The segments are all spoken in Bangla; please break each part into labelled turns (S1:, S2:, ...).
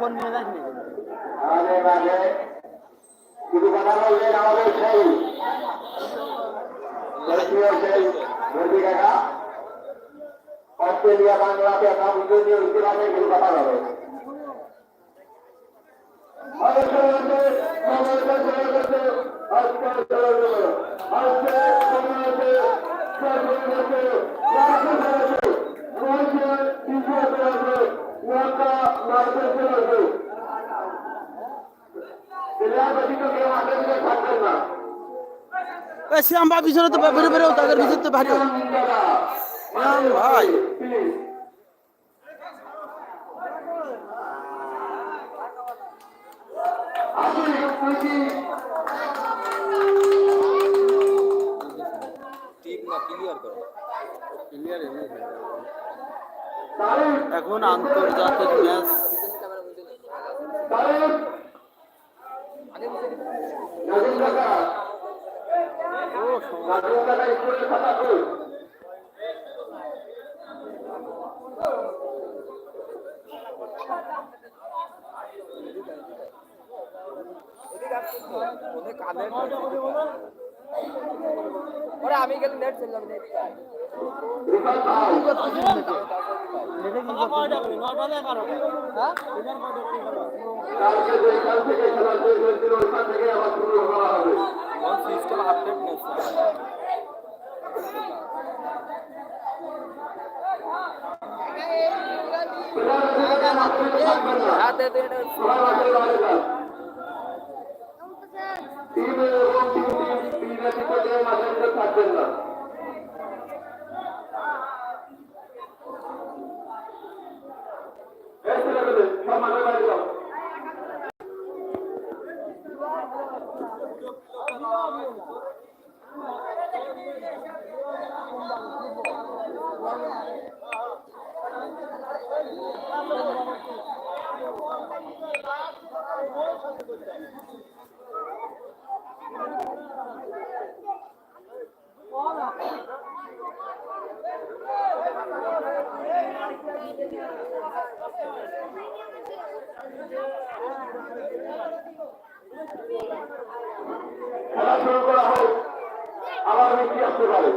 S1: ফোন নিয়ে যাস নি
S2: কিছু কথা বলবেন আমাদের সেই। সেই মোদী কাকা অস্ট্রেলিয়া বাংলাতে সবগুলো ইতিহাসে কিছু কথা হবে না
S1: শ্যাম ভাই পিছনে তো বেরো বেরো তাদের ভিতর তো ভারী ভাই। এখন আন্তর্জাতিক ম্যাচ
S2: নাজিম কাকা নাজিম কাকা স্কুলের খাতা খুল
S3: ওরা আমি গেলে নেট চললাম নেট সিস্টেম আপডেট নিচ্ছে হ্যাঁ
S2: টিম বিরতিতে মাঝে থাকবেন না। খেলা শুরু করা হোক, আবার মিষ্টি আসতে পারে?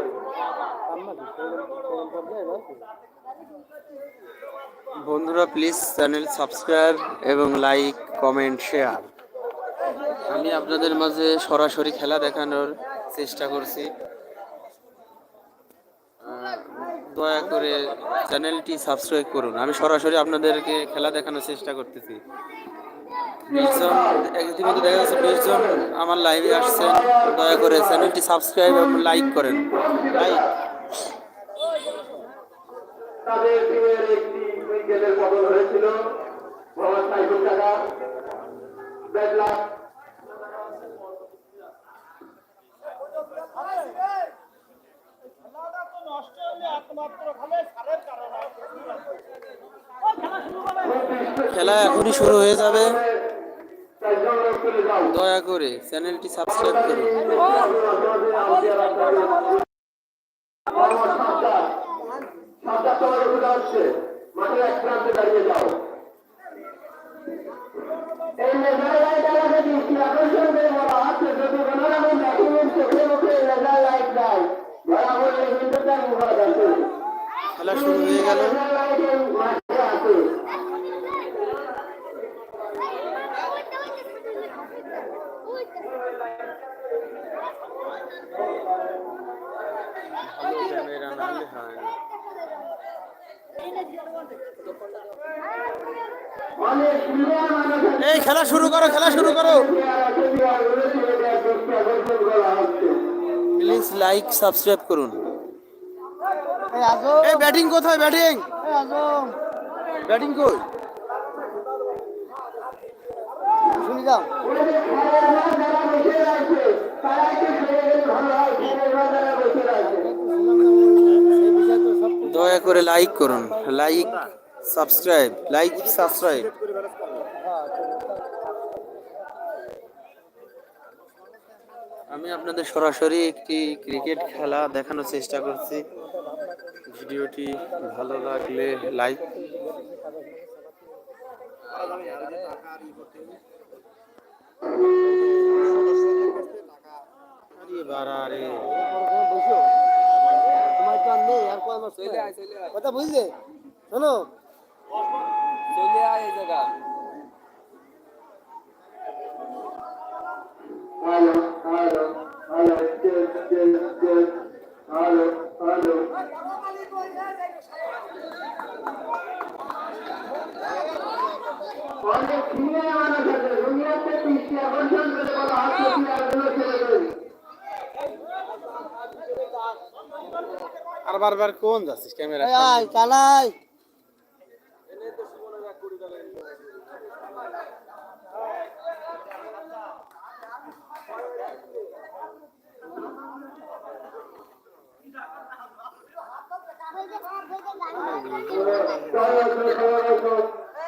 S1: বন্ধুরা প্লিজ চ্যানেল সাবস্ক্রাইব এবং লাইক কমেন্ট শেয়ার আমি আপনাদের মাঝে সরাসরি খেলা দেখানোর চেষ্টা করছি। দয়া করে চ্যানেলটি সাবস্ক্রাইব করুন। আমি সরাসরি আপনাদেরকে খেলা দেখানোর চেষ্টা করতেছি। বিশজন ইতিমধ্যে দেখা যাচ্ছে বিশজন আমার লাইভে আসছেন দয়া করে চ্যানেলটি সাবস্ক্রাইব এবং লাইক করেন লাইক
S2: তাদের টিমের একটি উইকেটের বদল হয়েছিল মোহাম্মদ সাইফুল টাকা ব্যাড লাক
S1: খেলা এখনই শুরু হয়ে যাবে। দয়া করে চ্যানেলটি সাবস্ক্রাইব করুন।
S2: সাতটা তোমার ওষুধ আসছে মাঠের এক প্রান্তে দাঁড়িয়ে যাও এই লেজার লাইট এলাকা দৃষ্টি আকর্ষণ করে বলা হচ্ছে যদি কোনো রকম ডকুমেন্ট চোখে মুখে লেজার লাইট দেয় ধরা পড়লে কিন্তু তার মুখা যাচ্ছে
S1: খেলা শুরু হয়ে গেল
S2: লেজার লাইট এই মাঠে আছে
S1: ভালো ক্যামেরা নাহলে হয় না
S2: অনেক প্লেয়ার মানুষ আছে
S1: এই খেলা শুরু করো, খেলা শুরু করো। প্লিজ লাইক সাবস্ক্রাইব করুন। এই ব্যাটিং কোথায়, ব্যাটিং? ব্যাটিং কই? করে লাইক করুন। লাইক সাবস্ক্রাইব লাইক সাবস্ক্রাইব আমি আপনাদের সরাসরি একটি ক্রিকেট খেলা দেখানোর চেষ্টা করছি। ভিডিওটি ভালো লাগলে লাইক বাড়া রে
S4: আর নেই আর কয় মাস
S3: চলে আয় চলে আয়।
S4: কথা বুঝলে? শোনো।
S3: চলে আয় জায়গা
S1: আর বারবার কোন যাচ্ছিস ক্যামেরা
S4: আয় চালাই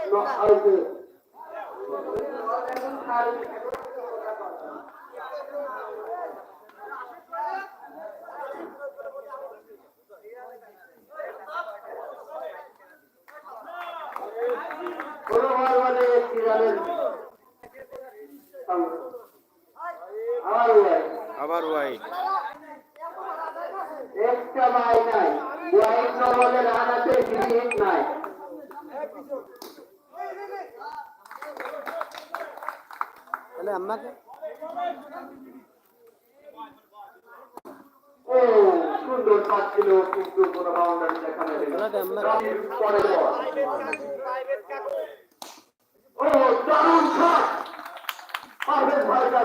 S2: কোনো বল মানে
S1: আবার ওয়াইড
S2: একটা ভাই নাই। ওয়াইট নবলে রান আছে হিট নাই।
S4: তাহলে আম্মাকে?
S2: ও সুন্দর শট ছিল কিন্তু কোনো বাউন্ডারি
S4: খেলাটা আমরা
S2: পরে বল ও দারুণ শট পারভেজ ভাইয়ের কাছ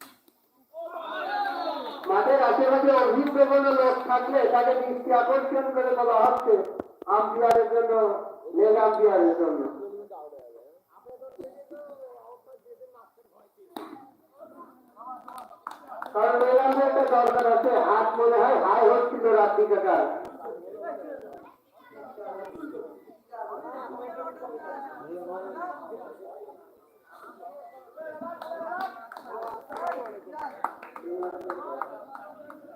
S2: মাঠের আশেপাশে অভিজ্ঞ কোনো লোক থাকলে তাকে দৃষ্টি আকর্ষণ করে বলা হচ্ছে আম্পিয়ারের জন্য লেগ আম্পিয়ারের জন্য। কারণ লেগ আম্পিয়ারটা দরকার আছে, হাত মনে হয় হাই হচ্ছিল রাত্রি কাকার।
S4: কাসেম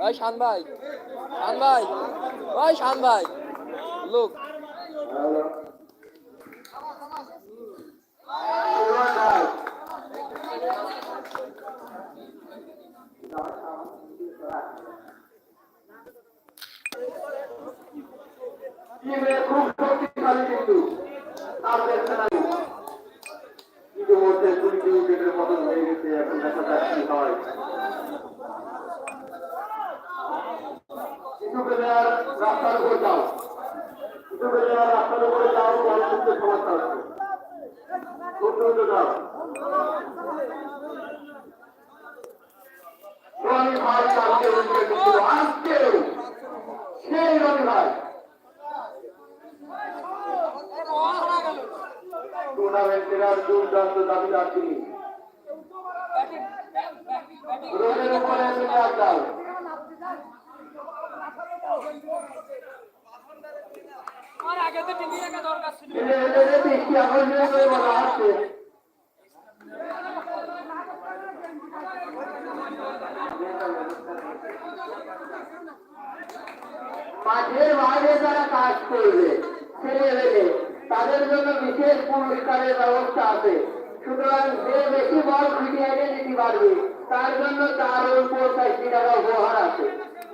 S3: ওই শান ভাই শান ভাই ওই শান ভাই। লোক।
S2: খুব শক্তিশালী কিন্তু। আর দেখছে না ইতিমধ্যে কুড়িটি উইকেটের পতন কি হয় কিছু প্লেয়ার রাস্তার উপর যাও কিছু প্লেয়ার রাস্তার উপরে যাও রনি ভাই কালকে উইকেট ছিল আজকেও সেই রনি ভাই টুর্নামেন্টের আর দুর্দান্ত দাবিদার তিনি রোডের উপরে প্লেয়ার যাও মাঠের বাইরে যারা কাজ করবে, ছেলে মেয়ে, তাদের জন্য বিশেষ পুরস্কারের ব্যবস্থা আছে। সুতরাং যে বেশি বল খুঁটিয়ে এনে পারবে, তার জন্য তার ওই পঞ্চাশটি টাকা উপহার আছে।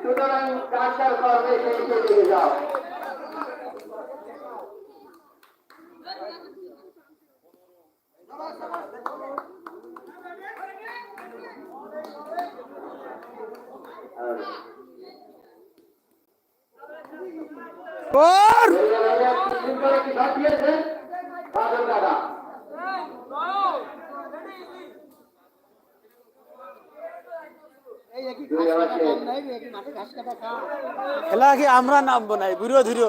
S2: সুতরাং কাজ কাজ করবে সেই দিকে যাও।
S4: और
S1: খেলা কি আমরা নামবো নাই
S2: বুড়ো
S1: ধুরো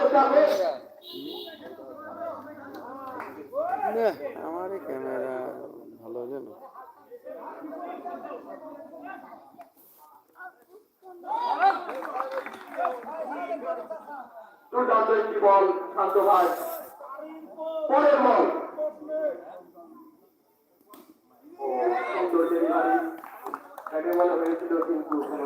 S1: আমার ক্যামেরা ভালো গেল
S2: দুর্দান্ত একটি বল শান্ত ভাই পরের বল ও সুন্দর ডেলিভারি একে মনে হয়েছিল কিন্তু কোনো